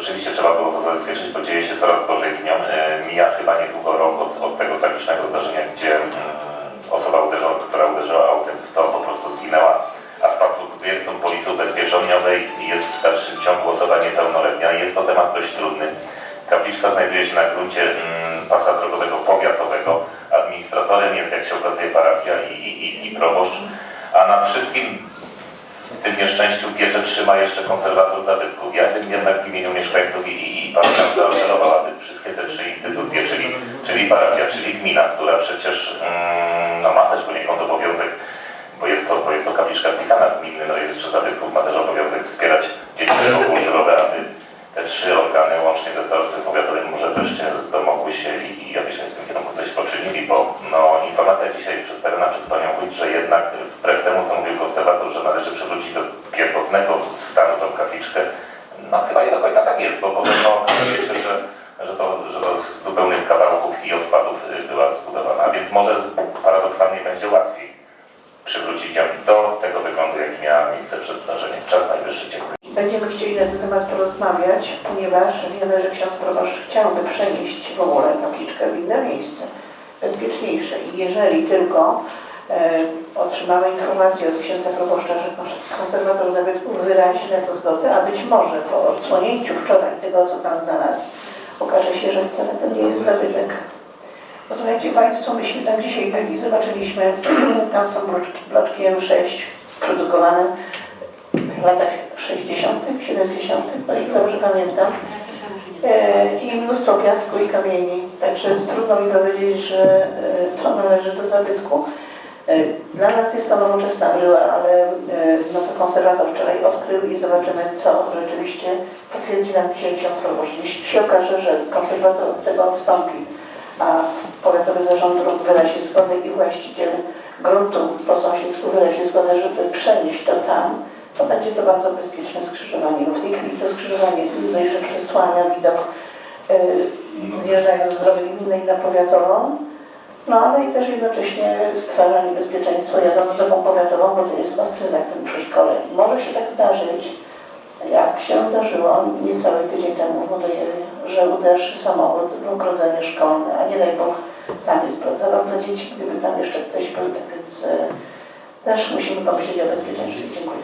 Rzeczywiście trzeba było to zabezpieczyć, bo dzieje się coraz gorzej z nią. E, Mija chyba niedługo rok od, od tego tragicznego zdarzenia, gdzie mm, osoba, uderzyła, która uderzyła autem w to, po prostu zginęła. A spadkobiercą Policji Ubezpieczeniowej jest w dalszym ciągu osoba niepełnoletnia. Jest to temat dość trudny. Kapliczka znajduje się na gruncie mm, pasa drogowego powiatowego. Administratorem jest, jak się okazuje, parafia i, i, i, i proboszcz. A nad wszystkim w tym nieszczęściu pieczę trzyma jeszcze konserwator zabytków. Ja bym jednak w imieniu mieszkańców i, i, pana zaapelował, aby wszystkie te trzy instytucje, czyli, czyli parafia, czyli gmina, która przecież mm, no, ma też poniekąd obowiązek, bo jest, to, bo jest to kapliczka wpisana w gminnym rejestrze zabytków, ma też obowiązek wspierać dziedzictwo kulturowe, aby te trzy organy łącznie ze starostwem powiatowym może wreszcie zdomogły się i, i abyśmy w tym kierunku coś poczynili, bo no, informacja dzisiaj przedstawiona przez Panią Wójt, że jednak wbrew temu, co mówił konserwator, że należy przywrócić do pierwotnego stanu tą kapliczkę, no chyba nie do końca tak jest, bo podobno okazuje się, że, że, to, że to z zupełnych kawałków i odpadów y, była zbudowana, więc może paradoksalnie będzie łatwiej przywrócić ją do tego wyglądu, jaki miała miejsce przed zdarzeniem. Czas najwyższy, dziękuję. Będziemy chcieli na ten temat porozmawiać, ponieważ wiemy, że ksiądz proboszcz chciałby przenieść w ogóle kapliczkę w inne miejsce, bezpieczniejsze. I jeżeli tylko e, otrzymamy informację od księdza proboszcza, że kons- konserwator zabytków wyrazi na to zgodę, a być może po odsłonięciu wczoraj tego, co tam znalazł, okaże się, że wcale to nie jest zabytek. Posłuchajcie Państwo, myśmy tam dzisiaj byli, zobaczyliśmy, tam są bloczki, bloczki M6 produkowane w latach 60., 70., o ile dobrze pamiętam. E, I mnóstwo piasku i kamieni. Także trudno mi powiedzieć, że e, to należy do zabytku. E, Dla nas jest to nowoczesna bryła, ale e, no to konserwator wczoraj odkrył i zobaczymy, co rzeczywiście potwierdzi nam dzisiaj ksiądz proboszcz. Jeśli się okaże, że konserwator od tego odstąpi, a powiatowy zarząd dróg wyrazi zgodę i właściciel gruntu po sąsiedztwu wyrazi zgodę, żeby przenieść to tam, to będzie to bardzo bezpieczne skrzyżowanie. Bo w tej chwili to skrzyżowanie najsze przesłania widok yy, zjeżdżając z drogi gminnej na powiatową, no ale i też jednocześnie stwarza niebezpieczeństwo jadąc drogą powiatową, bo to jest ostry zakręt przy szkole. Może się tak zdarzyć, jak się zdarzyło niecały tydzień temu że uderzy samochód w ogrodzenie szkolne, a nie daj Bóg, tam jest zabaw dla dzieci, gdyby tam jeszcze ktoś był, tak więc e, też musimy pomyśleć o bezpieczeństwie. Dziękuję.